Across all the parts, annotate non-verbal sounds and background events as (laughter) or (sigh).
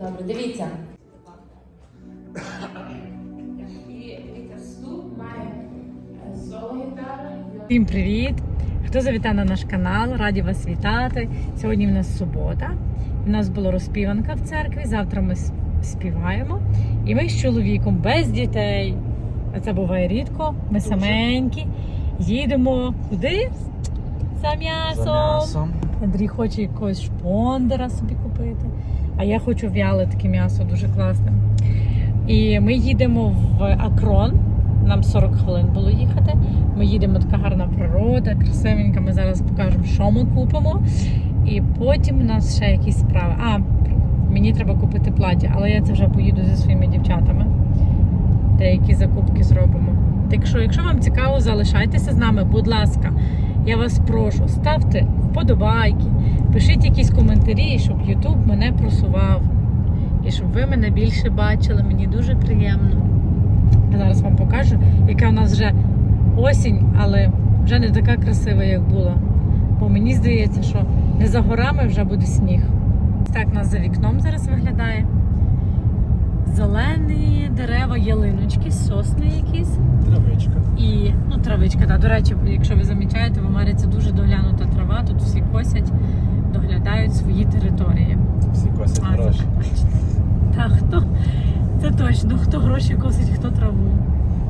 Добре, дивіться. Всім привіт! Хто завітав на наш канал, раді вас вітати. Сьогодні в нас субота. У нас була розпіванка в церкві. Завтра ми співаємо. І ми з чоловіком без дітей. А це буває рідко. Ми саменькі. Їдемо куди? За м'ясом. Андрій хоче якогось шпондера собі купити. А я хочу в'яле таке м'ясо, дуже класне. І ми їдемо в Акрон. Нам 40 хвилин було їхати. Ми їдемо, така гарна природа, красивенька. Ми зараз покажемо, що ми купимо. І потім у нас ще якісь справи. А, мені треба купити плаття, але я це вже поїду зі своїми дівчатами. Деякі закупки зробимо. Так що, якщо вам цікаво, залишайтеся з нами, будь ласка. Я вас прошу, ставте вподобайки, пишіть якісь коментарі, щоб YouTube мене просував. І щоб ви мене більше бачили, мені дуже приємно. Я зараз вам покажу, яка у нас вже осінь, але вже не така красива, як була. Бо мені здається, що не за горами вже буде сніг. Так у нас за вікном зараз виглядає. Зелені дерева, ялиночки, сосни якісь. Травичка. І ну, травичка. Да. До речі, якщо ви замічаєте, в Америці дуже доглянута трава, тут всі косять, доглядають свої території. Всі косять А, гроші. це точно. Та хто? Це точно, хто гроші косить, хто траву.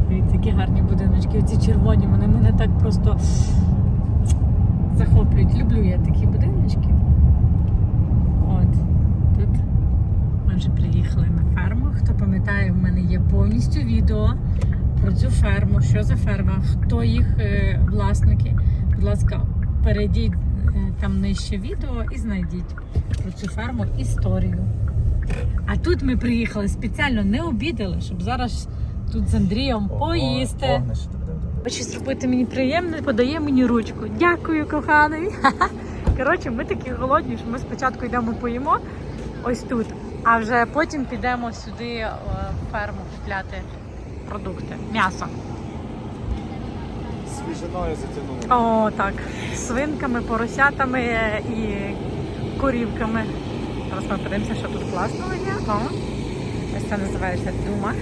Дивіться, які гарні будиночки. Оці червоні, вони мене так просто захоплюють. Люблю я такі будиночки. От. Тут ми вже приїхали на ферму. Хто пам'ятає, в мене є повністю відео про цю ферму, що за ферма, хто їх е, власники. Будь ласка, перейдіть е, там нижче відео і знайдіть про цю ферму історію. А тут ми приїхали спеціально не обідали, щоб зараз тут з Андрієм поїсти. Хоче зробити мені приємне, подає мені ручку. Дякую, коханий. (laughs) Коротше, ми такі голодні, що ми спочатку йдемо поїмо ось тут, а вже потім підемо сюди е, в ферму купляти продукти, м'ясо. Свіжиною затягнули. О, так. Свинками, поросятами е, і корівками. Зараз ми подивимося, що тут класного є. О, ось це називається дума.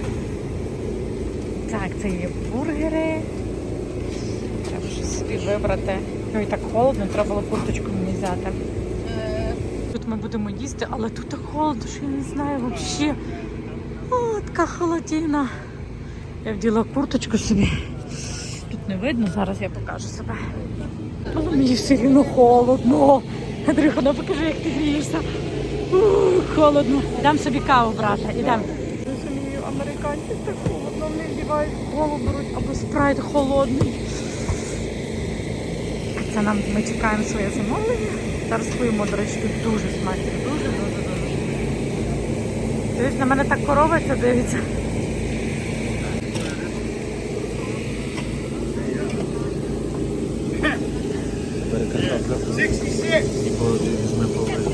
Так, це є бургери. Треба щось собі вибрати. Ну і так холодно, треба було курточку мені взяти. Ми будемо їсти, але тут так холодно, що я не знаю взагалі. О, така холодина. Я вділа курточку собі. Тут не видно, зараз я покажу себе. Але мені все рівно холодно. Андрюха, ну покажи, як ти грієшся. Холодно. Йдемо собі каву брати. Ідемо. Розумію, американці так холодно, вони вдівають голову беруть або спрайт холодний. Це нам ми чекаємо своє замовлення. Поїмо, до речі, тут дуже смачно. Дуже, дуже, дуже. Дивись, на мене так дивиться. По- візьми половину.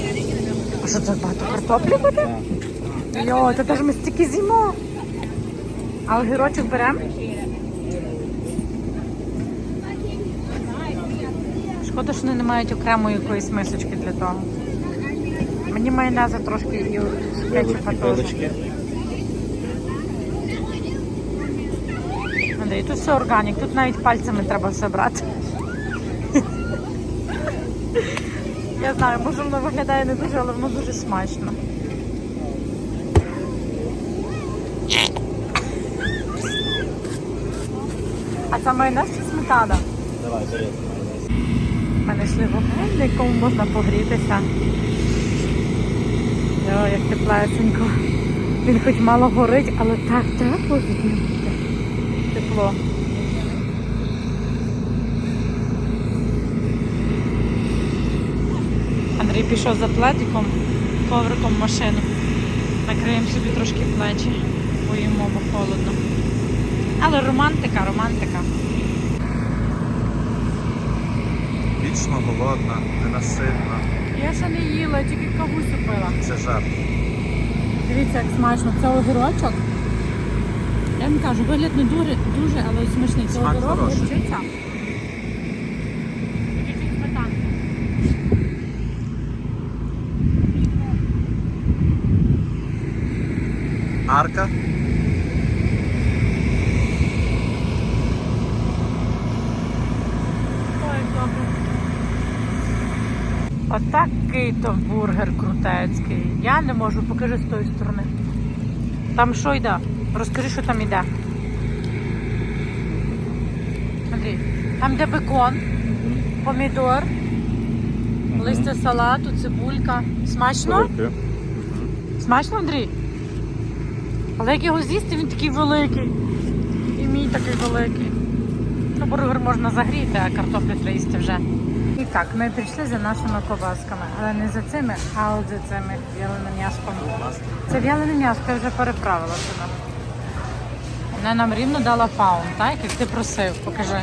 А що так багато картоплі буде? Йо, це теж ми стільки з'їмо. А огірочок беремо? Шкода, що вони не мають окремої якоїсь мисочки для того. Мені майонеза трошки і кетчупа теж. Пилочки. Тут все органік, тут навіть пальцями треба все брати. Я знаю, може воно виглядає не дуже, але воно дуже смачно. А це майонез чи сметана? Давай, бери. У мене йшли вогонь, на якому можна погрітися. О, як теплесенько. Він хоч мало горить, але так тепло від нього. Тепло. Андрій пішов за пледиком, ковриком машину. Накриємо собі трошки плечі, бо холодно. Але романтика, романтика. Вічно голодна, ненаситна. Я ще не їла, тільки кавусю пила. Це жарт. Дивіться, як смачно. Це огірочок. Я вам кажу, вигляд не дуже, дуже але смачний. Це Смак огірок, хороший. горчиця. Чуть-чуть сметанки. арка. Отакий то бургер крутецький. Я не можу, покажи з тої сторони. Там що йде? Розкажи, що там йде. Андрій, там де бекон, помідор, листя салату, цибулька. Смачно? Смачно, Андрій? Але як його з'їсти, він такий великий. І мій такий великий. Ну, бургер можна загріти, а картоплю треба їсти вже. Так, ми прийшли за нашими ковбасками, але не за цими, а от за цими в'яленим м'яском. Це в'ялене м'ясо, я вже переправила сюди. Вона нам рівно дала паун, так? Як ти просив, покажи.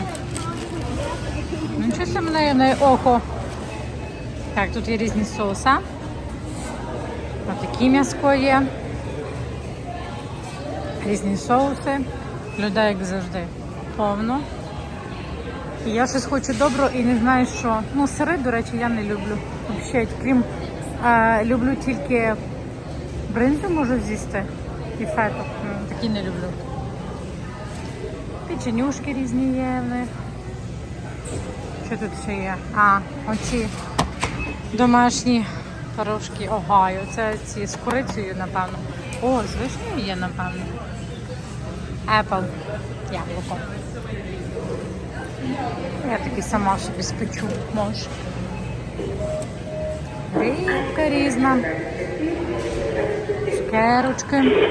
Ну, себе в неї, в неї око. Так, тут є різні соуса. Ось такі м'яско є. Різні соуси. Людей, як завжди, повно. І я щось хочу добро і не знаю що. Ну, сири, до речі, я не люблю. Взагалі, крім е, люблю тільки бринзу можу з'їсти і фету. Такі не люблю. Печенюшки різні є в них. Що тут ще є? А, оці домашні пирожки Огайо. Це ці з курицею, напевно. О, з вишнею є, напевно. Apple. Яблуко. Я таки сама собі спечу, може. Рибка різна. Цукерочки.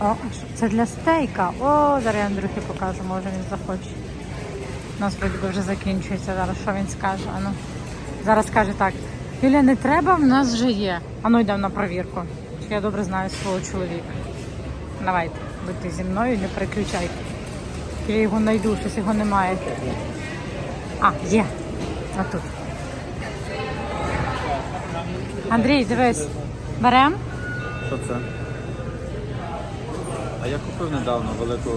О, це для стейка. О, зараз я Андрюхі покажу, може він захоче. У нас вроді вже закінчується зараз, що він скаже. Ану. Зараз скаже так. Юля, не треба, в нас вже є. Ану йдемо на провірку. Я добре знаю свого чоловіка. Давайте, будьте зі мною, не переключайте. Я його знайду, щось його немає. А, є. А тут. Андрій, дивись. Берем? Що це? А я купив недавно велику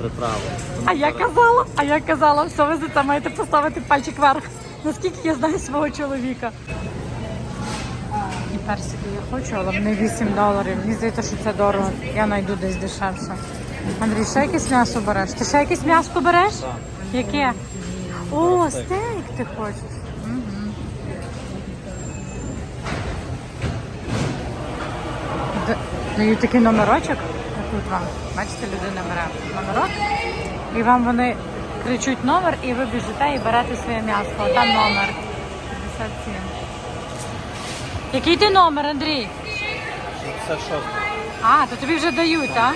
приправу. А я казала, а я казала, все ви за це маєте поставити пальчик вверх. Наскільки я знаю свого чоловіка. І персики я хочу, але вони 8 доларів. Мені здається, що це дорого. Я знайду десь дешевше. Андрій, ще якесь м'ясо береш? Ти ще якесь м'ясо береш? Так. Яке? О, стейк ти хочеш. Д- Дають такий номерочок. Тут вам. Бачите, людина бере номерок. І вам вони кричуть номер, і ви біжите і берете своє м'ясо. Там номер 57. Який ти номер, Андрій? Це що? А, то тобі вже дають, так?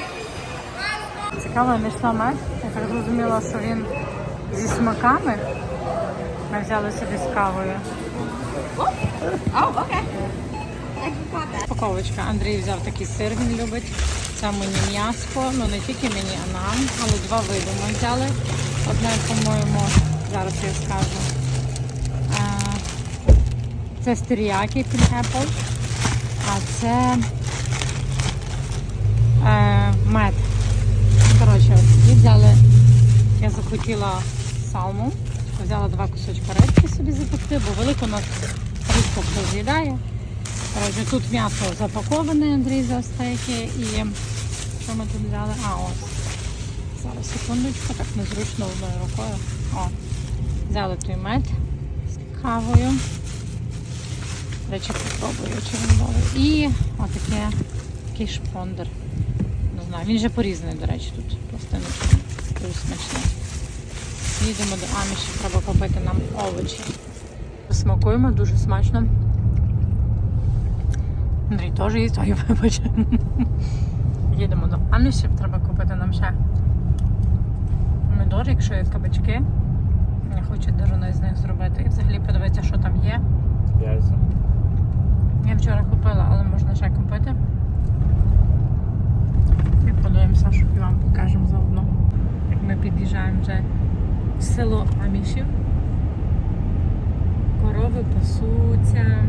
Цікаво, я знайшла мед. Я так зрозуміла, що він зі смаками. Ми взяли собі з кавою. Упаковочка. Андрій взяв такий сир, він любить. Це мені м'яско, ну не тільки мені, а нам, але два види ми взяли. Одне, по-моєму, зараз я скажу. А, Це стеріакі пінепл, а це е, мед. Коротше, от, і взяли, я захотіла салму, взяла два кусочка рибки собі запекти, бо велику нас рідко хто з'їдає. Коротше, тут м'ясо запаковане, Андрій за стейки. І що ми тут взяли? А, ось. Зараз секундочку, так незручно одною рукою. О, взяли той мед з кавою. До речі, попробую, добрий. І отаке, такий шпондер. Не знаю, він же порізаний, до речі, тут пластиночки. Дуже смачний. Їдемо до Аміші, треба купити нам овочі. Смакуємо, дуже смачно. Андрій теж їсть, ой, вибач. Їдемо до Амішів, треба купити нам ще помідори, якщо є кабачки. Я хочу деруною з них зробити. І взагалі подивитися, що там є. Яйця. Я вчора купила, але можна ще купити. І подивимося, що і вам покажемо заодно. Як ми під'їжджаємо вже село Амішів. Корови пасуться.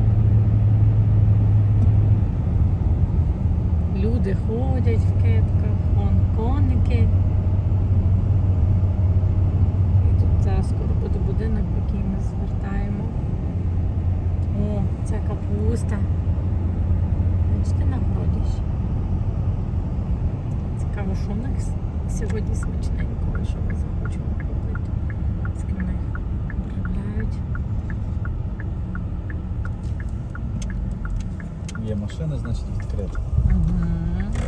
Люди ходять в кепках, вон коники. І тут зараз скоро буде будинок, в який ми звертаємо. О, це капуста. Бачите, на городі ще. цікаво, що в них сьогодні смачненького, що захочу купити. З ким вони обробляють. Є машина, значить відкрита. Угу.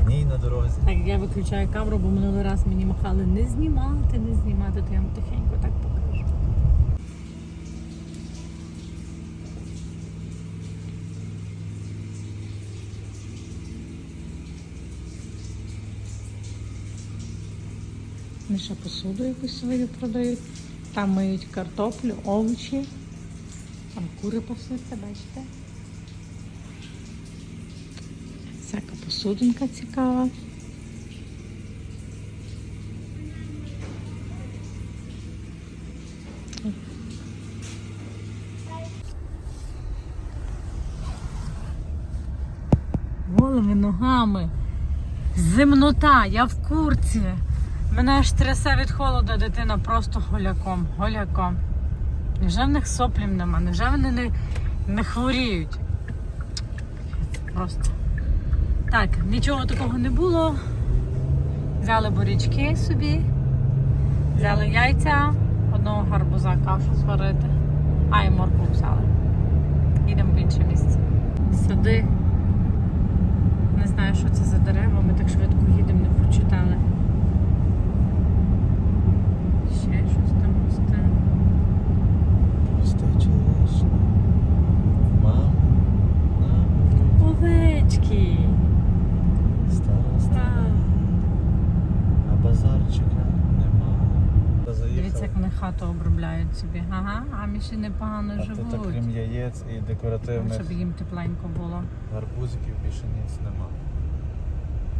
Ні на дорозі. Так, я виключаю камеру, бо минулий раз мені махали не знімати, не знімати, то я тихенько Вони ще посуду якусь свою продають. Там миють картоплю, овочі. Там кури пасуться, бачите? Всяка посудинка цікава. Голими ногами. Зимнота, я в курці. Мене аж трясе від холоду, дитина просто голяком. Голяком. Невже в них соплів нема? Невже вони не, не хворіють? Просто. Так, нічого такого не було. Взяли бурячки собі, взяли яйця, одного гарбуза кашу зварити, а і моркву взяли. Їдемо в інше місце. Сади. Не знаю, що це за дерева, ми так швидко їдемо, не прочитали. Ще щось там росте. Простий черешня. Мама. На. Овечки! Стара. А базарчика нема. Дивіться, як вони хату обробляють собі. Ага, а міші непогано А тут живуть. яєць і декоративних Щоб їм тепленько було. гарбузиків більше ніц нема.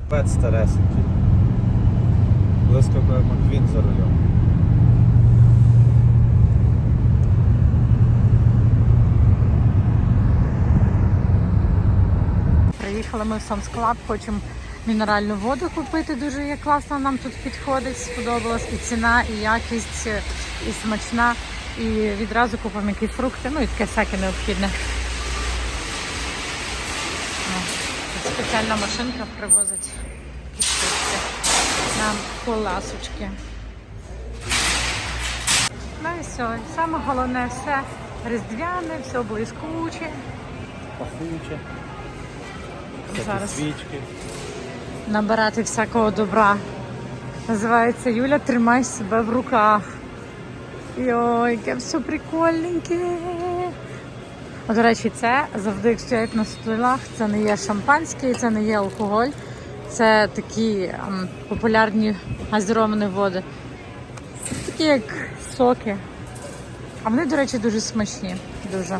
Пет старесенький. Близько Маквін за рулем. Приїхали ми в Club, хочемо мінеральну воду купити. Дуже є класно, нам тут підходить, сподобалась і ціна, і якість, і смачна. І відразу купимо якісь фрукти, ну і таке всяке необхідне. Спеціальна машинка привозить фрукти. Нам коласочки. Ну і все. Саме головне все різдвяне, все блискуче. Пахуче. Зараз. свічки. набирати всякого добра. Називається Юля, тримай себе в руках. Йой, яке все прикольненьке. О, До речі, це завжди, як стоять на столах, це не є шампанське, це не є алкоголь. Це такі ем, популярні газіровані води. Це такі як соки. А вони, до речі, дуже смачні. Дуже.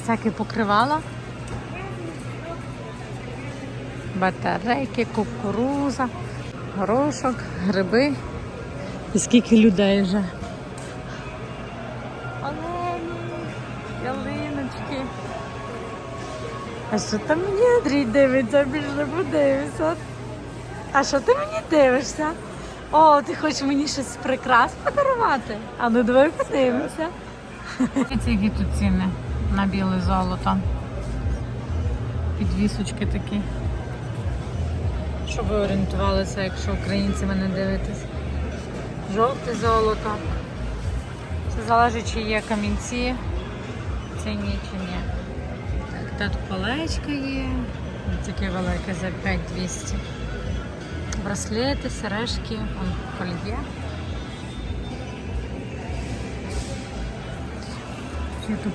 Всяке покривала. Батарейки, кукуруза, горошок, гриби. І скільки людей вже. Олені, ялиночки. А що там мені Андрій дивиться, більше подивився. А що ти мені дивишся? О, ти хочеш мені щось прикрас подарувати? А ну давай подивимося. Дивіться, які тут ціни на біле золото. Підвісочки такі. Щоб ви орієнтувалися, якщо українці мене дивитесь. Жовте золото. Це залежить, чи є камінці, ціні чи ні. Так, тут колечко є. Таке велике за 5200. Браслети, сережки, кольє.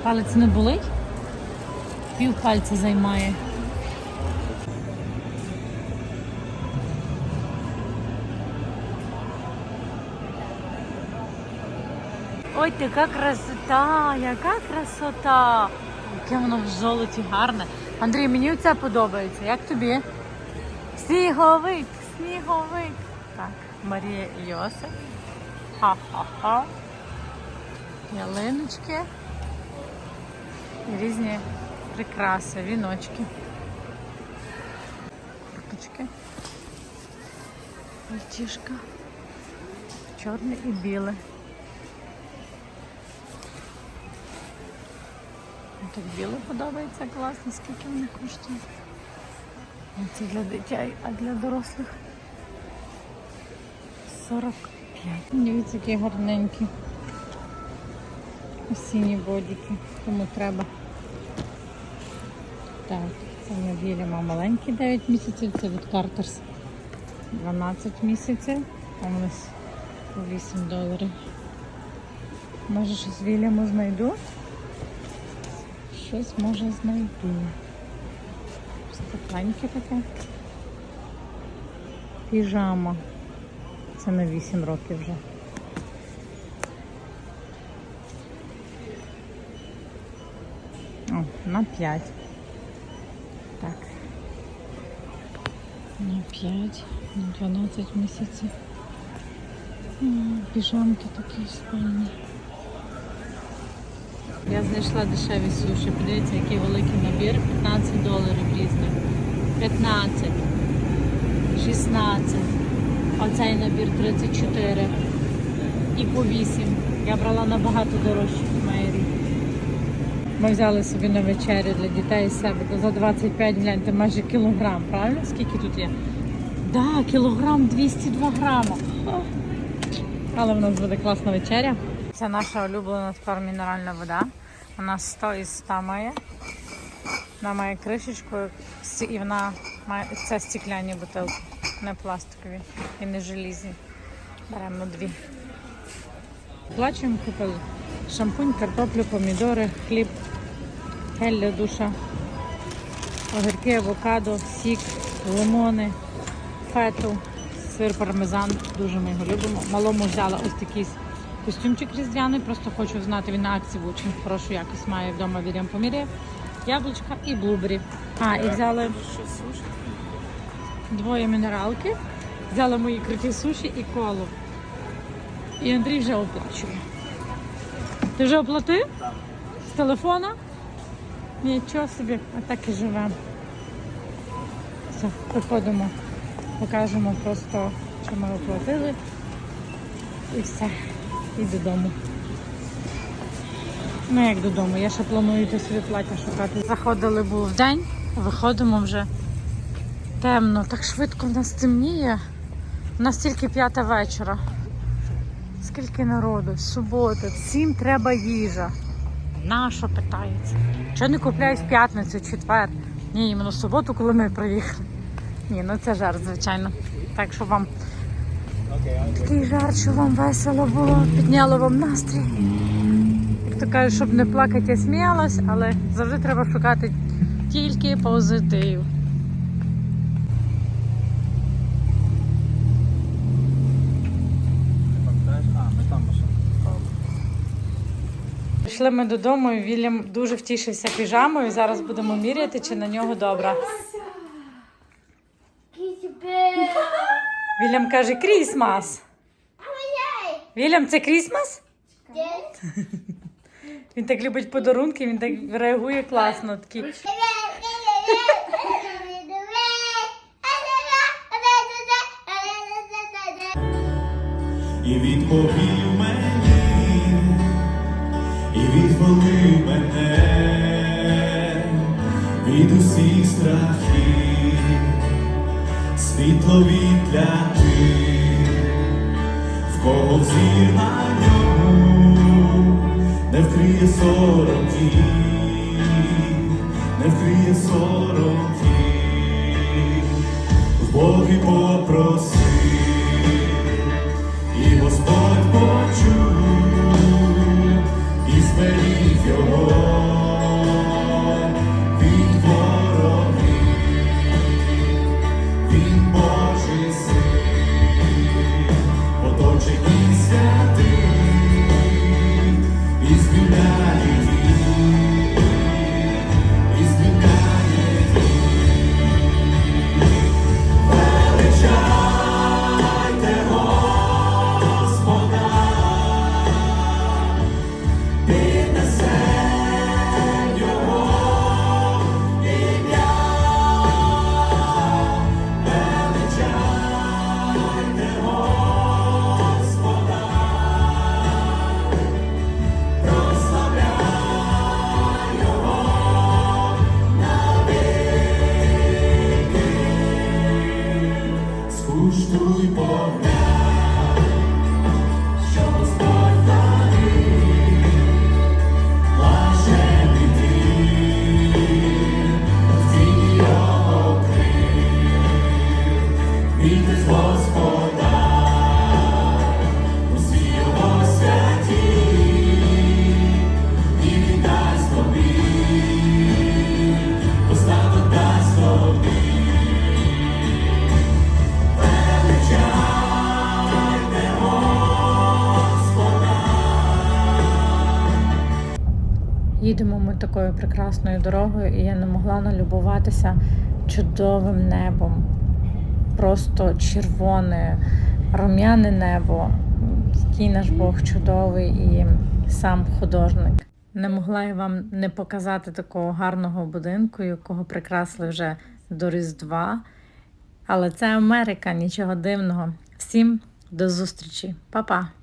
Палець не болить? Пів пальця займає. Ой, яка красота, яка красота. Яке воно в золоті гарне. Андрій, мені це подобається. Як тобі? Сніговик, сніговик. Так, Марія Йосип. Ха-ха-ха. Ялиночки. І різні прикраси, віночки. Курточки. Пальтішка. Чорне і біле. Так біле подобається класно, скільки вони коштують. Це для дітей, а для дорослих 45. Дивіться, які гарненькі. Осінні бодіки, кому треба. Так, це ми Вільяма маленький 9 місяців, це від Картерс 12 місяців, а у нас по 8 доларів. Може щось Вільяму знайду? Щось може знайду. Ось Тепленьке таке. Піжама. Це на 8 років вже. О, на 5. Так. На 5, на 12 місяців. Піжамки такі спальні. Я знайшла дешеві суші. Подивіться, який великий набір. 15 доларів різних. 15. 16. Оцей набір 34. І по 8. Я брала набагато дорожче в Мейрі. Ми взяли собі на вечерю для дітей і себе за 25, гляньте, майже кілограм, правильно? Скільки тут є? Да, кілограм 202 грама. Але в нас буде класна вечеря. Це наша улюблена тепер мінеральна вода. Вона 100 із 100 має. Вона має кришечку і вона має це стекляні бутилки, не пластикові і не желізні. Беремо дві. Плачемо купили шампунь, картоплю, помідори, хліб, гель для душа, огірки, авокадо, сік, лимони, фету, сир пармезан. Дуже ми його любимо. Малому взяла ось такий костюмчик різдвяний, просто хочу знати, він на акції очень хорошу якість має вдома Вірям поміряє. Яблучка і блубері. А, і взяли двоє мінералки, взяла мої круті суші і колу. І Андрій вже оплачує. Ти вже оплатив? З телефона? Нічого собі, отак і живемо. Все, приходимо, покажемо просто, що ми оплатили. І все. І додому. Ну як додому, я ще планую йти собі плаття шукати. Заходили був в день, виходимо вже темно. Так швидко в нас темніє. У нас тільки п'ята вечора. Скільки народу? Субота, всім треба їжа. Нащо питається? Чого не купляють в п'ятницю, четвер? Ні, іменно в суботу, коли ми приїхали. Ні, ну це жарт, звичайно. Так що вам такий жарт, що вам весело було, підняло вам настрій. Як то кажуть, щоб не плакати, я сміялась, але завжди треба шукати тільки позитив. Пішли ми додому, і Вільям дуже втішився піжамою. Зараз будемо міряти, чи на нього добра. Вільям каже Крісмас. Вільям, це Крісмас? Він так любить подарунки, він так реагує класно. Такий. і відповів мені, і відвели мене від усіх страхів, світло для тих, в кого зір на ньому не вкриє сороки, не вкриє сороки, в Боги попросив. І Господь такою прекрасною дорогою, і я не могла налюбуватися чудовим небом. Просто червоне, рум'яне небо. Який наш Бог чудовий і сам художник. Не могла я вам не показати такого гарного будинку, якого прикрасли вже до Різдва. Але це Америка, нічого дивного. Всім до зустрічі, Па-па!